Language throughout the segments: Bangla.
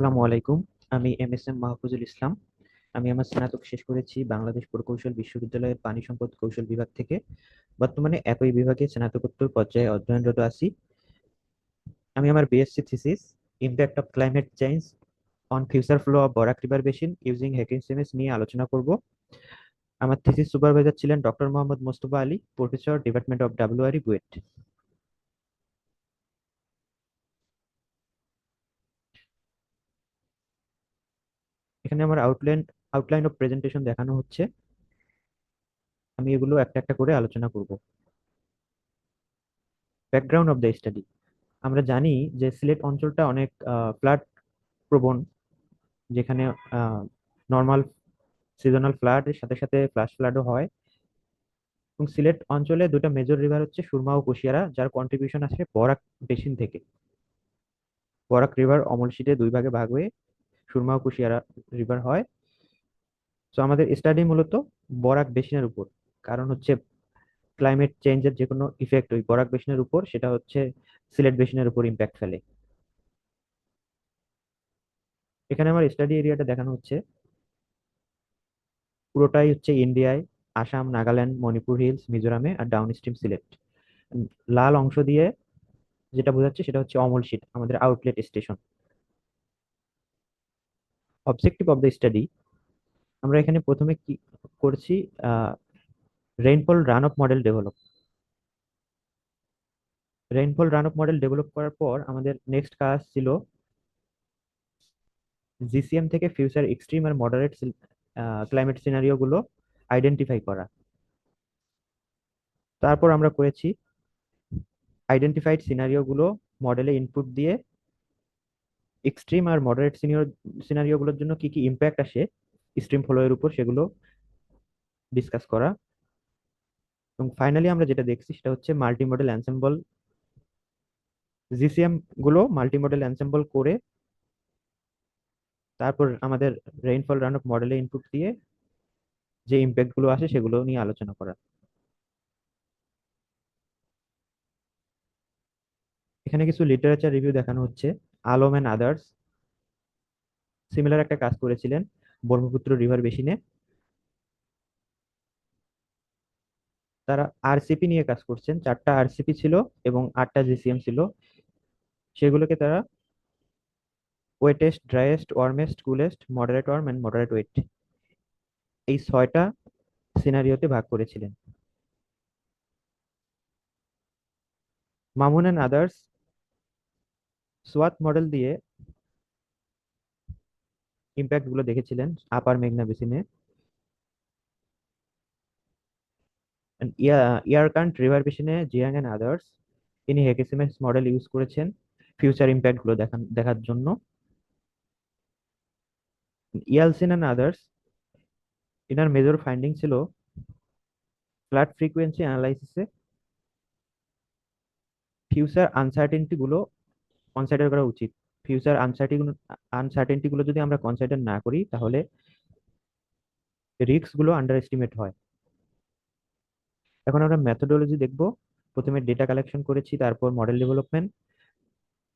আসসালামু আলাইকুম। আমি M S M Mahfuzul Islam. আমি আমার স্নাতক শেষ করেছি বাংলাদেশ প্রকৌশল বিশ্ববিদ্যালয়ের পানি সম্পদ কৌশল বিভাগ থেকে। বর্তমানে একই বিভাগে স্নাতকোত্তর পর্যায়ে অধ্যয়নরত আছি। আমি আমার BSc thesis impact of climate change on future flow of Barak river basin using HEC HMS নিয়ে আলোচনা করব। আমার থিসিস সুপারভাইজার ছিলেন doctor Mohammad Mostafa Ali professor department of WRE BUET এখানে আমার আউটলাইন আউটলাইন অফ প্রেজেন্টেশন দেখানো হচ্ছে। আমি এগুলো একটা একটা করে আলোচনা করব। ব্যাকগ্রাউন্ড অফ দ্য স্টাডি আমরা জানি যে সিলেট অঞ্চলটা অনেক ফ্লাড প্রবণ, যেখানে নর্মাল সিজনাল ফ্লাডের সাথে সাথে ফ্লাশ ফ্লাডও হয়। এবং সিলেট অঞ্চলে দুটো মেজর রিভার হচ্ছে সুরমা ও কুশিয়ারা, যার কন্ট্রিবিউশন আছে বরাক বেসিন থেকে। বরাক রিভার অমলশিটে দুই ভাগে ভাগ হয়ে সুরমা ও কুশিয়ারা রিভার হয়। তো আমাদের স্টাডি মূলত বরাক বেসিনের উপর। কারণ হচ্ছে ক্লাইমেট চেঞ্জের যে কোনো ইফেক্ট ওই বরাক বেসিনের উপর, সেটা হচ্ছে সিলেট বেসিনের উপর ইম্প্যাক্ট ফেলে। এখানে আমার স্টাডি এরিয়াটা দেখানো হচ্ছে। পুরোটাই হচ্ছে ইন্ডিয়ায় আসাম নাগাল্যান্ড মণিপুর হিলস মিজোরামে আর ডাউন স্ট্রিম সিলেট লাল অংশ দিয়ে যেটা বোঝাচ্ছে সেটা হচ্ছে অমল শীট আমাদের outlet station objective of the study আমরা এখানে প্রথমে কি করছি rainfall run off model develop rainfall run off model develop করার পর আমাদের নেক্সট কাজ ছিল জিসিএম থেকে ফিউচার এক্সট্রিম আর মডারেট ক্লাইমেট সিনারিও গুলো আইডেন্টিফাই করা। তারপর আমরা করেছি আইডেন্টিফাইড সিনারিও গুলো মডেলে ইনপুট দিয়ে এক্সট্রিম আর মডারেট সিনিয়র সিনারিও গুলোর জন্য কি কি ইম্প্যাক্ট আসে স্ট্রিম ফ্লো এর উপর সেগুলো ডিসকাস করা। এবং ফাইনালি আমরা যেটা দেখছি সেটা হচ্ছে মাল্টি মডেল অ্যানসেম্বল জিসিএমগুলো মাল্টি মডেল অ্যানসেম্বল করে তারপর আমাদের রেইনফল রান অফ মডেলে ইনপুট দিয়ে যে ইম্প্যাক্টগুলো আসে সেগুলো নিয়ে আলোচনা করা। এখানে কিছু লিটারেচার রিভিউ দেখানো হচ্ছে। আলম অ্যান্ড আদার্স সিমিলার একটা কাজ করেছিলেন ব্রহ্মপুত্র রিভার বেসিনে তারা আরসিপি নিয়ে কাজ করছেন, চারটা আরসিপি ছিল এবং আটটা জিসিএম ছিল। সেগুলোকে তারা wettest driest warmest coolest moderate warm and moderate wet এই ছয়টা সিনারিওতে ভাগ করেছিলেন। মামুন অ্যান্ড আদার্স সোয়াত মডেল দিয়ে ইম্প্যাক্টগুলো দেখেছিলেন আপার মেঘনা বেসিনে ইয়ারকান্ট রিভার বেসিনে জিয়াং অ্যান্ড আদার্স তিনি হেকেসিমেস মডেল ইউজ করেছেন ফিউচার ইম্প্যাক্টগুলো দেখান দেখার জন্য। ইয়ালসিন অ্যান্ড আদার্স ইনার মেজর ফাইন্ডিং ছিল ফ্ল্যাট ফ্রিকোয়েন্সি অ্যানালাইসিসে ফিউচার আনসার্টেনটি গুলো কনসিডার করা উচিত। ফিউচার আনসার্টি আনসার্টেনটি গুলো যদি আমরা কনসিডার না করি, তাহলে রিস্কগুলো আন্ডার এস্টিমেট হয়। এখন আমরা মেথোডোলজি দেখব। প্রথমে ডেটা কালেকশন করেছি, তারপর মডেল ডেভেলপমেন্ট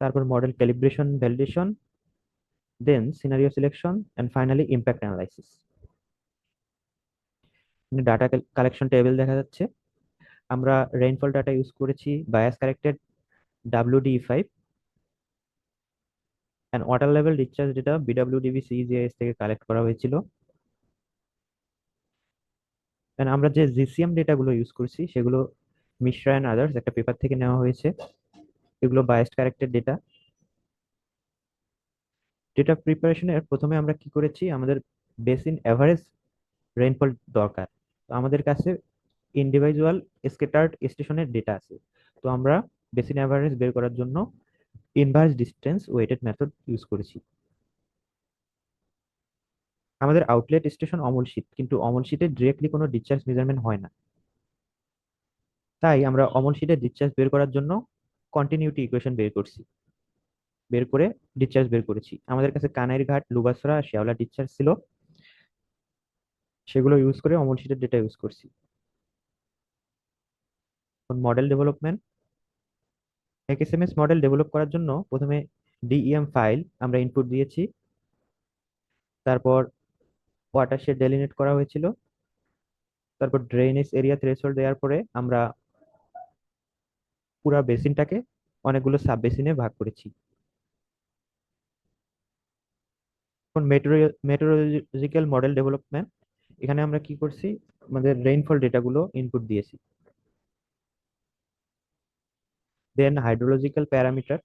তারপর model calibration validation then scenario selection and finally impact analysis data collection table দেখা যাচ্ছে। আমরা রেইনফল ডাটা ইউজ করেছি bias corrected WD five and water level discharge data BWDB CGS থেকে কালেক্ট করা হয়েছিল। আমরা যে জিসিএম ডেটাগুলো ইউজ করছি, সেগুলো মিশ্রা অ্যান্ড আদার্স একটা পেপার থেকে নেওয়া হয়েছে। এগুলো বায়াসড কারেক্টেড ডেটা ডেটা প্রিপারেশনের প্রথমে আমরা কি করেছি? আমাদের বেসিন অ্যাভারেজ রেইনফল দরকার। তো আমাদের কাছে ইন্ডিভিজুয়াল স্কেটার্ড স্টেশনের ডেটা আছে। তো আমরা বেসিন অ্যাভারেজ বের করার জন্য inverse distance weighted method use করেছি। আমাদের আউটলেট স্টেশন অমল শীত, কিন্তু অমল শীতে ডিরেক্টলি কোনো ডিসচার্জ মেজারমেন্ট হয় না। তাই আমরা অমল শীটের ডিসচার্জ বের করার জন্য কন্টিনিউটি ইকুয়েশন বের করছি। বের করে ডিসচার্জ বের করেছি। আমাদের কাছে কানাইর ঘাট, লুবাসরা শেওলা ডিসচার্জ ছিল। সেগুলো ইউজ করে অমল শীটের ডেটা ইউজ করছি। Model development XMS model develop করার জন্য প্রথমে ডিইএম ফাইল আমরা ইনপুট দিয়েছি। তারপর ওয়াটারশেড ডেলিনেট করা হয়েছিল। তারপর ড্রেনেজ এরিয়া থ্রেশহোল্ড দেওয়ার পরে আমরা পুরা বেসিনটাকে অনেকগুলো সাব বেসিনে ভাগ করেছি। এখন মেটেরোলজিক্যাল মডেল ডেভেলপমেন্ট এখানে আমরা কি করছি? আমাদের রেইনফল ডেটাগুলো ইনপুট দিয়েছি। Then hydrological parameter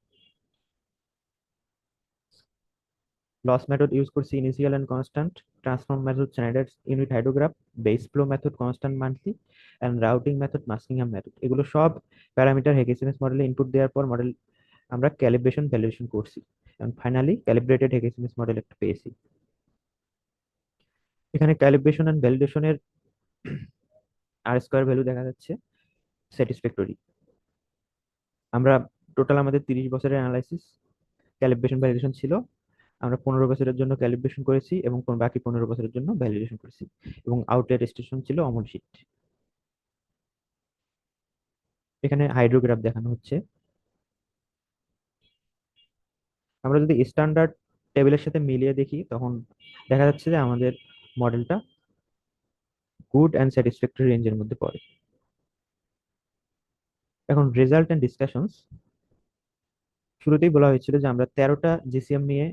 loss method use করছি initial and constant transform method standard unit hydrograph base flow method constant monthly and routing method Muskingum method এগুলো সব প্যারামিটার হেগেসিনাস মডেলে ইনপুট দেওয়ার পর মডেল আমরা ক্যালিব্রেশন ভ্যালিডেশন করছি। এবং ফাইনালি ক্যালিব্রেটেড হেগেসিনাস মডেল একটা পেয়েছি। এখানে ক্যালিব্রেশন এন্ড ভ্যালিডেশনের আর স্কোয়ার ভ্যালু দেখা যাচ্ছে। স্যাটিসফ্যাক্টরি আমরা টোটাল আমাদের তিরিশ বছরের অ্যানালাইসিস ক্যালিব্রেশন ভ্যালিডেশন ছিল। আমরা পনেরো বছরের জন্য ক্যালিব্রেশন করেছি এবং বাকি পনেরো বছরের জন্য ভ্যালিডেশন করেছি এবং আউটের স্টেশন ছিল অমল শিট এখানে হাইড্রোগ্রাফ দেখানো হচ্ছে। আমরা যদি স্ট্যান্ডার্ড টেবিলের সাথে মিলিয়ে দেখি, তখন দেখা যাচ্ছে যে আমাদের মডেলটা গুড অ্যান্ড স্যাটিসফ্যাক্টরি রেঞ্জের মধ্যে পড়ে। এখন রেজাল্ট অ্যান্ড ডিসকাশনস শুরুতেই বলা হয়েছিল যে আমরা তেরোটা জিসিএম নিয়ে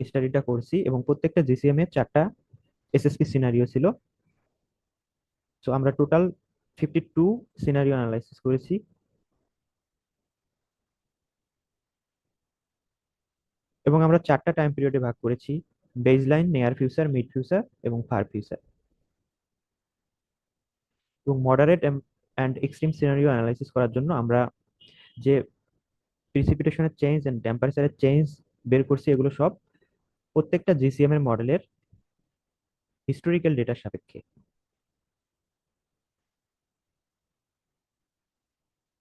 স্টাডিটা করছি এবং প্রত্যেকটা জিসিএম এর চারটা এসএসপি সিনারিও ছিল। সো আমরা total fifty two scenario analysis করেছি। এবং আমরা চারটা টাইম পিরিয়ডে ভাগ করেছি baseline near future mid future এবং ফার ফিউচার এবং moderate and extreme scenario analysis করার জন্য আমরা যে প্রিসিপিটেশনের চেঞ্জ অ্যান্ড টেম্পারেচারের চেঞ্জ বের করছি, এগুলো সব প্রত্যেকটা জিসিএম এর মডেলের হিস্টোরিক্যাল ডেটার সাপেক্ষে।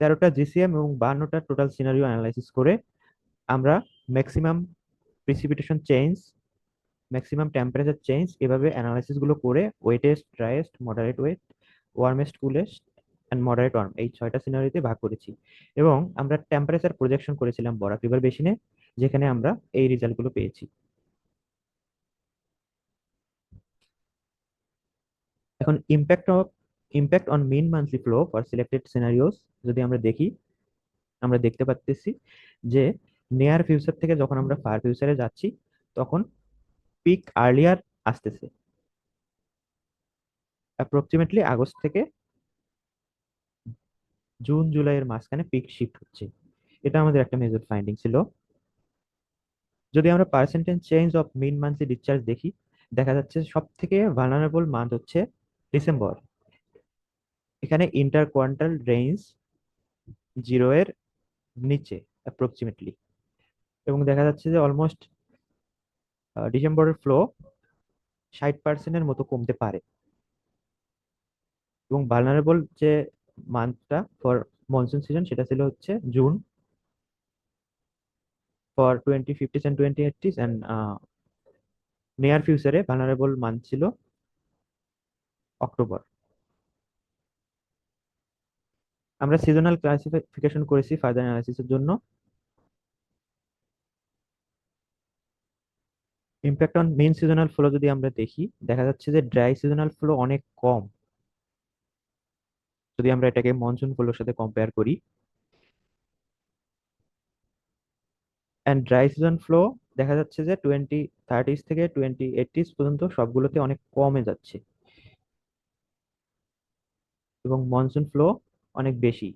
তেরোটা জিসিএম এবং বান্নটা টোটাল সিনারিও অ্যানালাইসিস করে আমরা maximum precipitation change maximum temperature change এভাবে অ্যানালাইসিসগুলো করে wettest driest moderate wet warmest coolest and moderate warm এই ছয়টা সিনারিতে ভাগ করেছি। এবং আমরা টেম্পারেচার প্রজেকশন করেছিলাম বরাক রিভার বেসিনে যেখানে আমরা এই রেজাল্টগুলো পেয়েছি। এখন impact of impact on mean monthly flow for selected scenarios যদি আমরা দেখি, আমরা দেখতে পাচ্ছি যে নিয়ার ফিউচার থেকে যখন আমরা ফার ফিউচারে যাচ্ছি, তখন পিক আর্লিয়ার আসতেছে। অ্যাপ্রক্সিমেটলি আগস্ট থেকে জুন, জুলাইয়ের মাঝখানে পিক শিফট হচ্ছে। এটা আমাদের একটা মেজর ফাইন্ডিং ছিল। যদি আমরা percentage change of mean monthly discharge দেখি, দেখা যাচ্ছে সব থেকে ভালনারেবল মান্থ হচ্ছে ডিসেম্বর এখানে ইন্টার কোয়ান্টাল রেঞ্জ জিরো এর নিচে অ্যাপ্রক্সিমেটলি এবং দেখা যাচ্ছে যে অলমোস্ট ডিসেম্বরের ফ্লো ষাট পার্সেন্টের মতো কমতে পারে। এবং ভালনারেবল যে মান্থটা ফর মনসুন সিজন সেটা ছিল হচ্ছে June for twenty fifties and twenty eighties and near ফিউচারে ভালনারেবল মান্থ ছিল অক্টোবর আমরা সিজনাল ক্লাসিফিকেশন করেছি ফার্দার অ্যানালাইসিসের জন্য। Impact on main seasonal flow যদি আমরা দেখি, দেখা যাচ্ছে যে ড্রাই সিজনাল ফ্লো অনেক কম। যদি আমরা এটাকে মনসুন ফ্লোর সাথে কম্পেয়ার করি অ্যান্ড ড্রাই সিজন ফ্লো দেখা যাচ্ছে যে টোয়েন্টি থার্টিস থেকে টোয়েন্টি এইটিস পর্যন্ত সবগুলোতে অনেক কমে যাচ্ছে। এবং মনসুন ফ্লো অনেক বেশি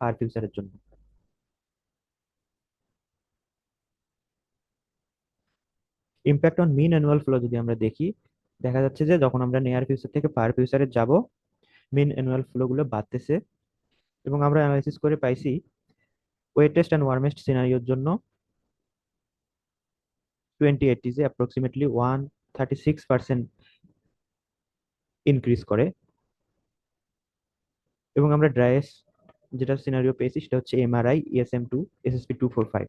ফার ফিউচারের জন্য। Impact on mean annual flow যদি আমরা দেখি, দেখা যাচ্ছে যে যখন আমরা নেয়ার ফিউচার থেকে পার ফিউচারে যাব মিন অ্যানুয়াল ফ্লো গুলো বাড়তেছে। এবং আমরা অ্যানালাইসিস করে পাইছি ওয়েটেস্ট অ্যান্ড ওয়ার্মেস্ট সিনারিওর জন্য। Twenty এইটিজে approximately one thirty six percent increase করে। এবং আমরা ড্রাইয়েস্ট যেটা সিনারিও পেয়েছি সেটা হচ্ছে MRI ESM two SSP two four five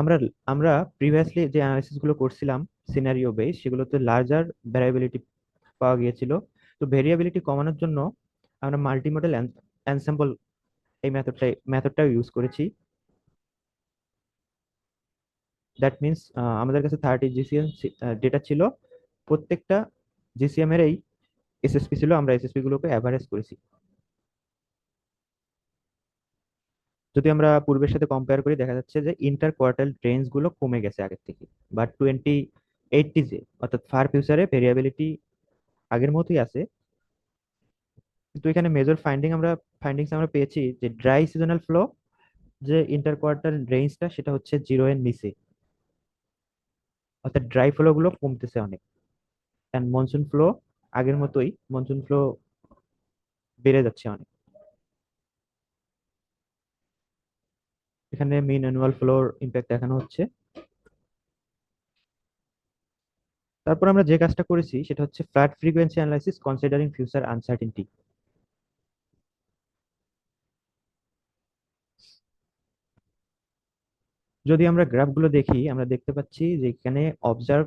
আমরা আমরা প্রিভিয়াসলি যে অ্যানালাইসিসগুলো করছিলাম সিনারিও বেস সেগুলোতে লার্জার ভ্যারিয়েবিলিটি পাওয়া গিয়েছিল। তো ভেরিয়েবিলিটি কমানোর জন্য আমরা মাল্টি মডেল এনসেম্বল এই মেথডটা মেথডটাও ইউজ করেছি। দ্যাট মিনস আমাদের কাছে থার্টি জিসিএম ডেটা ছিল। প্রত্যেকটা জিসিএম এর এই এসএসপি ছিল, আমরা এসএসপি গুলোকে অ্যাভারেজ করেছি। যদি আমরা পূর্বের সাথে কম্পেয়ার করি, দেখা যাচ্ছে যে ইন্টার কোয়ার্টাল রেঞ্জগুলো কমে গেছে আগের থেকে। বাট টোয়েন্টি এইটটি যে, অর্থাৎ ফার ফিউচারে ভেরিয়াবিলিটি আগের মতোই আছে। কিন্তু এখানে মেজর ফাইন্ডিং আমরা ফাইন্ডিংস আমরা পেয়েছি যে ড্রাই সিজনাল ফ্লো যে ইন্টার কোয়ার্টাল রেঞ্জটা সেটা হচ্ছে জিরো এর নিচে। অর্থাৎ ড্রাই ফ্লো গুলো কমতেছে অনেক। অ্যান্ড মনসুন ফ্লো আগের মতোই মনসুন ফ্লো বেড়ে যাচ্ছে অনেক। এখানে মিন অ্যানুয়াল ফ্লোর ইম্প্যাক্ট দেখানো হচ্ছে। তারপর আমরা যে কাজটা করেছি, সেটা হচ্ছে flood frequency analysis considering future uncertainty যদি আমরা গ্রাফগুলো দেখি, আমরা দেখতে পাচ্ছি যে এখানে অবজার্ভ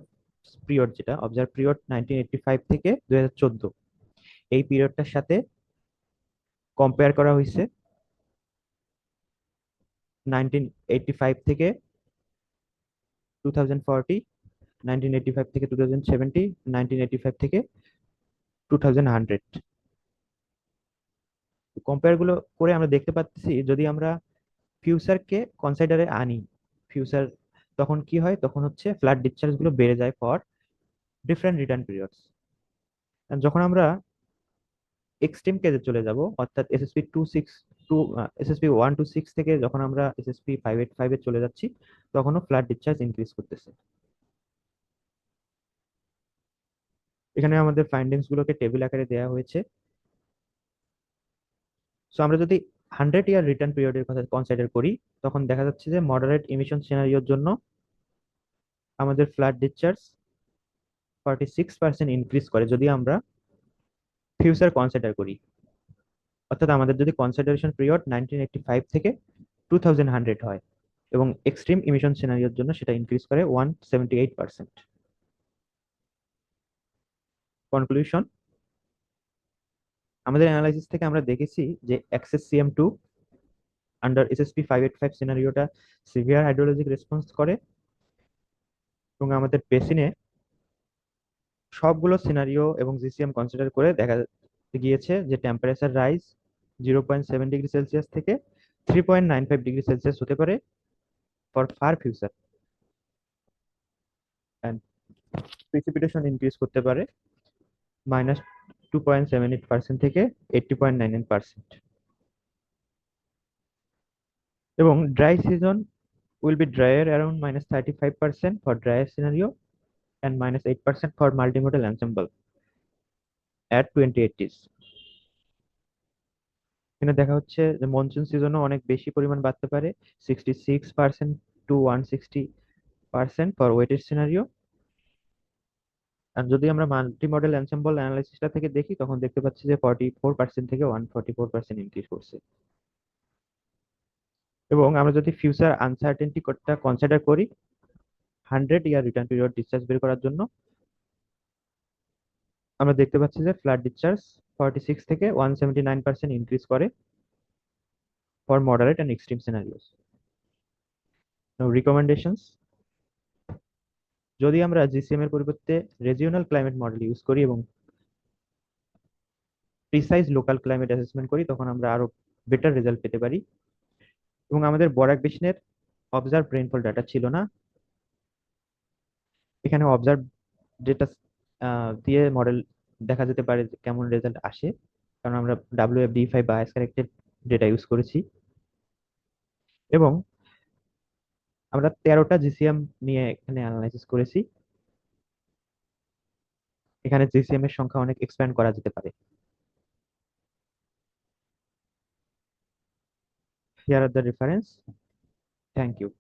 পিরিয়ড যেটা observe period nineteen eighty five থেকে দুই হাজার চোদ্দ। এই পিরিয়ডটার সাথে কম্পেয়ার করা হয়েছে। নাইনটিন এইটটি ফাইভ থেকে two thousand forty nineteen eighty five থেকে two thousand seventy nineteen eighty five থেকে টু থাউজেন্ড হান্ড্রেড কম্পেয়ারগুলো করে আমরা দেখতে পাচ্ছি, যদি আমরা ফিউচারকে কনসিডারে আনি ফিউচার তখন কি হয়? তখন হচ্ছে ফ্ল্যাট ডিসচার্জগুলো বেড়ে যায় ফর ডিফারেন্ট রিটার্ন পিরিয়ডস যখন আমরা এক্সট্রিম কেজে চলে যাব, অর্থাৎ SSP two six to SSP one two six থেকে যখন আমরা এসএসপি ফাইভ এইট ফাইভে চলে যাচ্ছি, তখনও ফ্ল্যাট ডিসচার্জ ইনক্রিজ করতেছে। এখানে আমাদের ফাইন্ডিংস গুলোকে টেবিল আকারে দেওয়া হয়েছে। সো আমরা যদি হান্ড্রেড ইয়ার রিটার্ন পিরিয়ডের কথা কনসিডার করি, তখন দেখা যাচ্ছে যে মডারেট ইমিশন সিনারিওর জন্য আমাদের flood discharge forty six percent increase করে, যদি আমরা ফিউচার কনসিডার করি। অর্থাৎ আমাদের যদি consideration period nineteen eighty five থেকে টু থাউজেন্ড হান্ড্রেড হয় এবং এক্সট্রিম ইমিশন সিনারিওর জন্য সেটা ইনক্রিজ করে one seventy eight percent conclusion আমাদের অ্যানালাইসিস থেকে আমরা দেখেছি যে ACCESS CM two under SSP five eight five সিনারিওটা severe hydrologic response করে এবং আমাদের বেসিনে সবগুলো সিনারিও এবং জিসিএম কনসিডার করে দেখা গিয়েছে যে temperature rise zero point seven degree Celsius থেকে three point nine five degree Celsius হতে পারে for far future. And precipitation increase করতে পারে minus two point seven eight percent থেকে eighty point nine nine percent এবং dry season will be drier around minus 35% for drier scenario and minus 8% for multimodal ensemble at 2080s এখানে দেখা হচ্ছে যে মনসুন সিজনও অনেক বেশি পরিমাণ বাড়তে পারে sixty six percent to one sixty percent for wetted scenario আর যদি আমরা মাল্টি মডেল এনসেম্বল অ্যানালাইসিসটা থেকে দেখি, তখন দেখতে পাচ্ছি যে ফর্টি ফোর পার্সেন্ট থেকে one forty four percent increase করছে। এবং আমরা যদি ফিউচার আনসার্টেনটিটা কনসিডার করি hundred year return period discharge বের করার জন্য, আমরা দেখতে পাচ্ছি যে ফ্ল্যাট ডিসচার্জ ফর্টি সিক্স থেকে one seventy nine percent increase করে for moderate and extreme scenarios recommendations যদি আমরা জিসিএম এর পরিবর্তে রেজিওনাল ক্লাইমেট মডেল ইউজ করি এবং প্রিসাইজ লোকাল ক্লাইমেট অ্যাসেসমেন্ট করি, তখন আমরা আরও বেটার রেজাল্ট পেতে পারি। এবং আমাদের বরাক বেসিনের অবজার্ভ রেইনফল ডাটা ছিল না। এখানে অবজার্ভ ডেটা দিয়ে মডেল দেখা যেতে পারে কেমন রেজাল্ট আসে কারণ আমরা W D five bias corrected data use করেছি এবং আমরা তেরোটা জিসিএম নিয়ে এখানে অ্যানালাইসিস করেছি এখানে জিসিএম এর সংখ্যা অনেক এক্সপ্যান্ড করা যেতে পারে Here are the reference. Thank you.